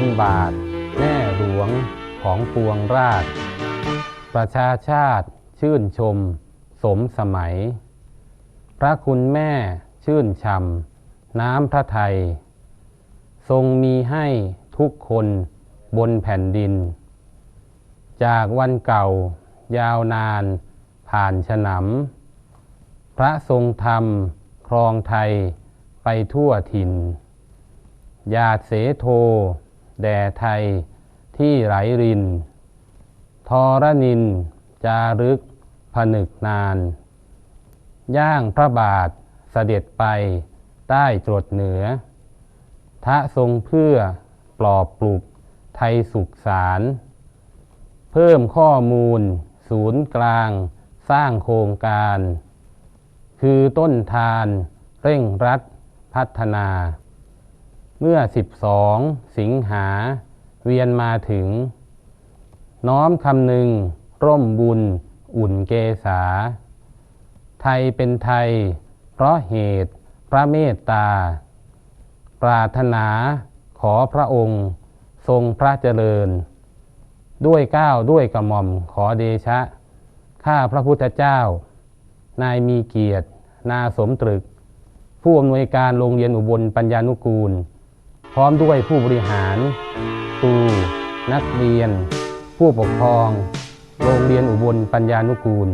มบาท แม่หลวงของปวงราช ประชาชาติชื่นชม สมสมัย พระคุณแม่ชื่นชมน้ำพระไทย ทรงมีให้ทุกคนบนแผ่นดิน จากวันเก่ายาวนานผ่านฉนำพระทรงธรรมครองไทยไปทั่วถิ่น ญาติเสโท แด่ไทยที่ไหลริน ทรนิน จารึกผนึกนาน ย่างพระบาทเสด็จไปใต้ตรดเหนือ ทะทรงเพื่อปลอบปลุกไทยสุขสาร เพิ่มข้อมูล ศูนย์กลางสร้างโครงการ คือต้นทานเร่งรัดพัฒนา เมื่อ 12 สิงหา เวียนมาถึง น้อมคำหนึ่ง ร่มบุญ อุ่นเกษา ไทยเป็นไทย เพราะเหตุพระเมตตา ปรารถนาขอพระองค์ทรงพระเจริญ ด้วยก้าวด้วยกระหม่อมขอเดชะ ข้าพระพุทธเจ้า นายมีเกียรติ นาสมตรึก ผู้อำนวยการโรงเรียนอุบลปัญญานุกูล พร้อมด้วยผู้บริหารครูนักเรียน ผู้ปกครอง โรงเรียนอุบลปัญญานุกูล